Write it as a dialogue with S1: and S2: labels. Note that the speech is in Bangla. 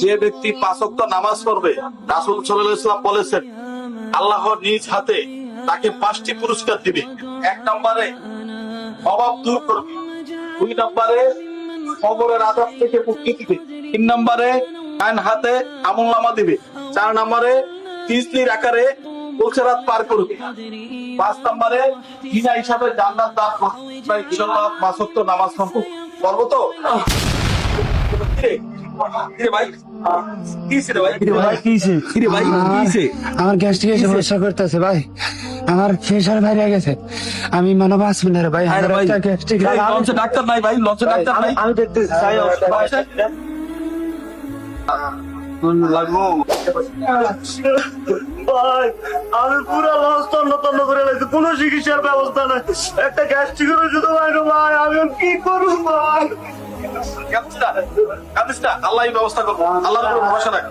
S1: যে ব্যক্তি পাঁচক্ত নামাজ পড়বে, রাসুল সাল্লাহ ইসলাম বলেছেন, আল্লাহ নিজ হাতে তাকে পাঁচটি পুরস্কার দিবে। এক নম্বরে অভাব দূর করবে। দুই নম্বরে খবরের আজাব থেকে মুক্তি দিবে। তিন নম্বরে ডান হাতে আমল নামা দিবে। চার নম্বরে তিসলির আকারে রাত পার করবে। পাঁচ নম্বরে বিনা হিসাবে জান্নাত দান করবে। নামাজ সম্পর্ক করব তো?
S2: আমার গ্যাস্ট্রিক সমস্যা করতেছে ভাই। আমার প্রেশার বাইরে গেছে। আমি মনে বাঁচবো না রে ভাই
S1: আরে
S2: আমার গ্যাস্ট্রিক
S1: ডাক্তার নাই ভাই লঞ্চে ডাক্তার নাই।
S2: আমি দেখতে চাই
S1: লাগবো?
S3: ভাই আমি পুরো লস তন্ন কোনো চিকিৎসার ব্যবস্থা নাই। একটা গ্যাস্ট্রিক ওষুধ শুধু না ভাই, আমি কি করব ভাই?
S1: আল্লাহ ব্যবস্থা করব আল্লাহ ভরসা রাখ